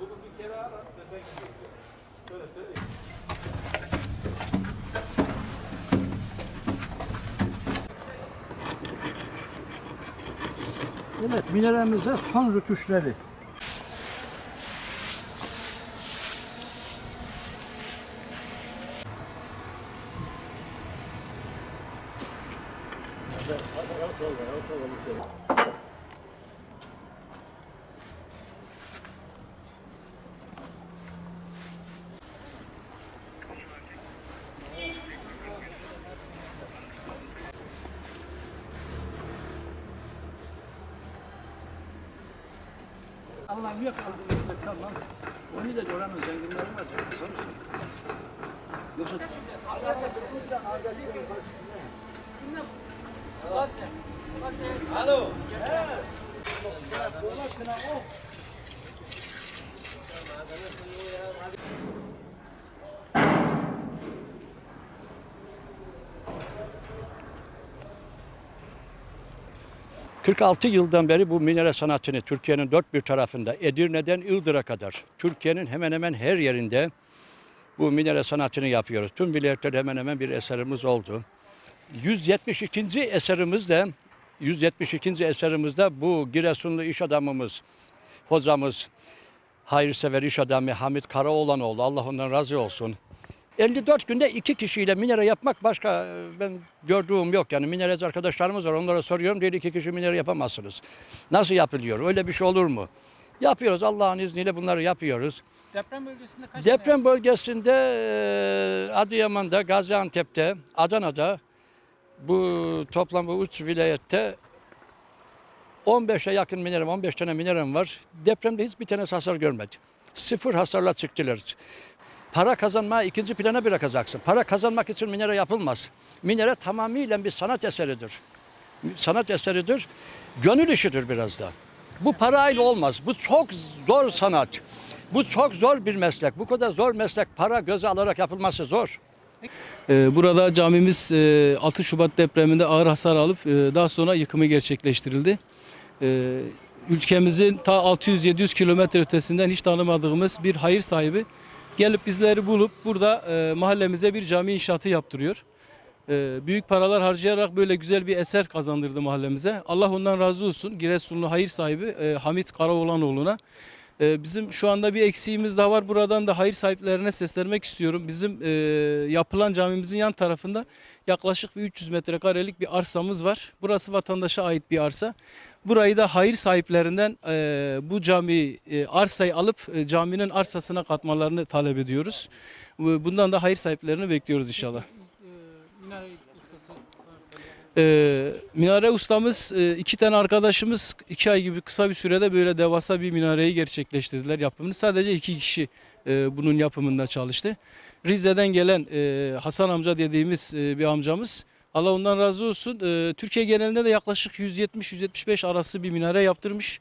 Bunu bir kere ara, ben gidiyorum. Böyle söyleyeyim. Evet, mineralimize son rütüşleri. Allah'ım yok aldığımızda tamam. Onu da oranın zenginleri var. Yoksa ...46 yıldan beri bu minare sanatını Türkiye'nin dört bir tarafında Edirne'den Ildır'a kadar Türkiye'nin hemen hemen her yerinde bu minare sanatını yapıyoruz. Tüm vilayetlerde hemen hemen bir eserimiz oldu. 172. eserimiz de 172. eserimizde bu Giresunlu iş adamımız, hocamız, hayırsever iş adamı Hamit Karaoğlanoğlu Allah ondan razı olsun. 54 günde iki kişiyle minare yapmak başka e, ben gördüğüm yok. Yani minerez arkadaşlarımız var onlara soruyorum diyor iki kişi minare yapamazsınız. Nasıl yapılıyor? Öyle bir şey olur mu? Yapıyoruz Allah'ın izniyle bunları yapıyoruz. Deprem bölgesinde kaç Deprem bölgesinde e, Adıyaman'da, Gaziantep'te, Adana'da bu toplam bu üç vilayette 15'e yakın minerim, 15 tane minerim var. Depremde hiçbir tanesi hasar görmedi. Sıfır hasarla çıktılar. Para kazanmaya ikinci plana bırakacaksın. Para kazanmak için minere yapılmaz. Minere tamamıyla bir sanat eseridir. Sanat eseridir. Gönül işidir biraz da. Bu parayla olmaz. Bu çok zor sanat. Bu çok zor bir meslek. Bu kadar zor meslek para göze alarak yapılması zor. Ee, Burada camimiz e, 6 Şubat depreminde ağır hasar alıp e, daha sonra yıkımı gerçekleştirildi. Ee, Ülkemizin ta 600-700 kilometre ötesinden hiç tanımadığımız bir hayır sahibi gelip bizleri bulup burada e, mahallemize bir cami inşaatı yaptırıyor. Ee, Büyük paralar harcayarak böyle güzel bir eser kazandırdı mahallemize. Allah ondan razı olsun. Giresunlu hayır sahibi e, Hamit Karaoğlanoğlu'na. Ee, Bizim şu anda bir eksiğimiz daha var. Buradan da hayır sahiplerine seslenmek istiyorum. Bizim e, yapılan camimizin yan tarafında yaklaşık bir 300 metrekarelik bir arsamız var. Burası vatandaşa ait bir arsa. Burayı da hayır sahiplerinden e, bu cami e, arsayı alıp e, caminin arsasına katmalarını talep ediyoruz. Bu- Bundan da hayır sahiplerini bekliyoruz inşallah. ustası sanatkarı. Ee, minare ustamız e, iki tane arkadaşımız iki ay gibi kısa bir sürede böyle devasa bir minareyi gerçekleştirdiler yapımını. Sadece iki kişi e, bunun yapımında çalıştı. Rize'den gelen e, Hasan amca dediğimiz e, bir amcamız Allah ondan razı olsun. E, Türkiye genelinde de yaklaşık 170-175 arası bir minare yaptırmış.